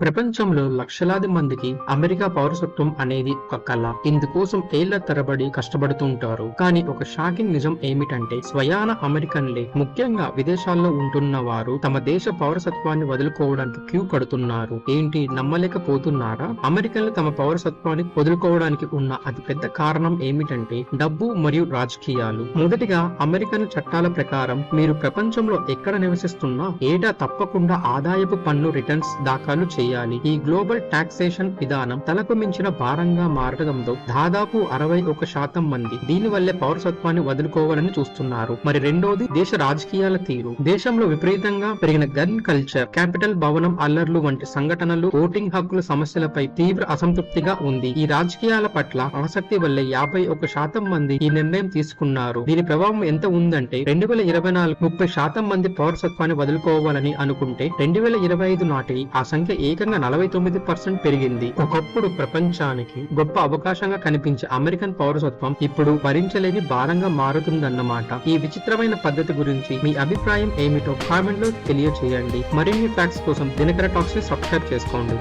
ప్రపంచంలో లక్షలాది మందికి అమెరికా పౌరసత్వం అనేది ఒక కళ. ఇందుకోసం ఏళ్ళ తరబడి కష్టపడుతుంటారు కానీ ఒక షాకింగ్ నిజం ఏమిటంటే స్వయాన అమెరికన్లే ముఖ్యంగా విదేశాల్లో ఉంటున్న వారు తమ దేశ పౌరసత్వాన్ని వదులుకోవడానికి క్యూ కడుతున్నారు. ఏంటి నమ్మలేకపోతున్నారా? అమెరికన్లు తమ పౌరసత్వాన్ని వదులుకోవడానికి ఉన్న అతిపెద్ద కారణం ఏమిటంటే డబ్బు మరియు రాజకీయాలు. మొదటిగా అమెరికన్ చట్టాల ప్రకారం మీరు ప్రపంచంలో ఎక్కడ నివసిస్తున్నా ఏటా తప్పకుండా ఆదాయపు పన్ను రిటర్న్స్ దాఖలు చేయాలి. ఈ గ్లోబల్ టాక్సేషన్ విధానం తలకు మించిన భారంగా మారడంతో దాదాపు అరవై ఒక శాతం మంది దీని వల్లే పౌరసత్వాన్ని వదులుకోవాలని చూస్తున్నారు. మరి రెండోది దేశ రాజకీయాల తీరు. దేశంలో విపరీతంగా పెరిగిన గన్ కల్చర్ క్యాపిటల్ భవనం అల్లర్లు వంటి సంఘటనలు ఓటింగ్ హక్కుల సమస్యలపై తీవ్ర అసంతృప్తిగా ఉంది. ఈ రాజకీయాల పట్ల ఆసక్తి వల్లే యాభై ఒక శాతం మంది ఈ నిర్ణయం తీసుకున్నారు. దీని ప్రభావం ఎంత ఉందంటే రెండు వేల ఇరవై నాలుగు ముప్పై శాతం మంది పౌరసత్వాన్ని వదులుకోవాలని అనుకుంటే రెండు వేల ఇరవై ఐదు నాటికి ఆ సంఖ్య ఏకంగా నలభై తొమ్మిది పర్సెంట్ పెరిగింది. ఒకప్పుడు ప్రపంచానికి గొప్ప అవకాశంగా కనిపించే అమెరికన్ పౌరసత్వం ఇప్పుడు భరించలేని భారంగా మారుతుందన్నమాట. ఈ విచిత్రమైన పద్ధతి గురించి మీ అభిప్రాయం ఏమిటో కామెంట్లో తెలియచేయండి. మరిన్ని ఫ్యాక్ట్స్ కోసం దినకర టాక్స్ని సబ్స్క్రైబ్ చేసుకోండి.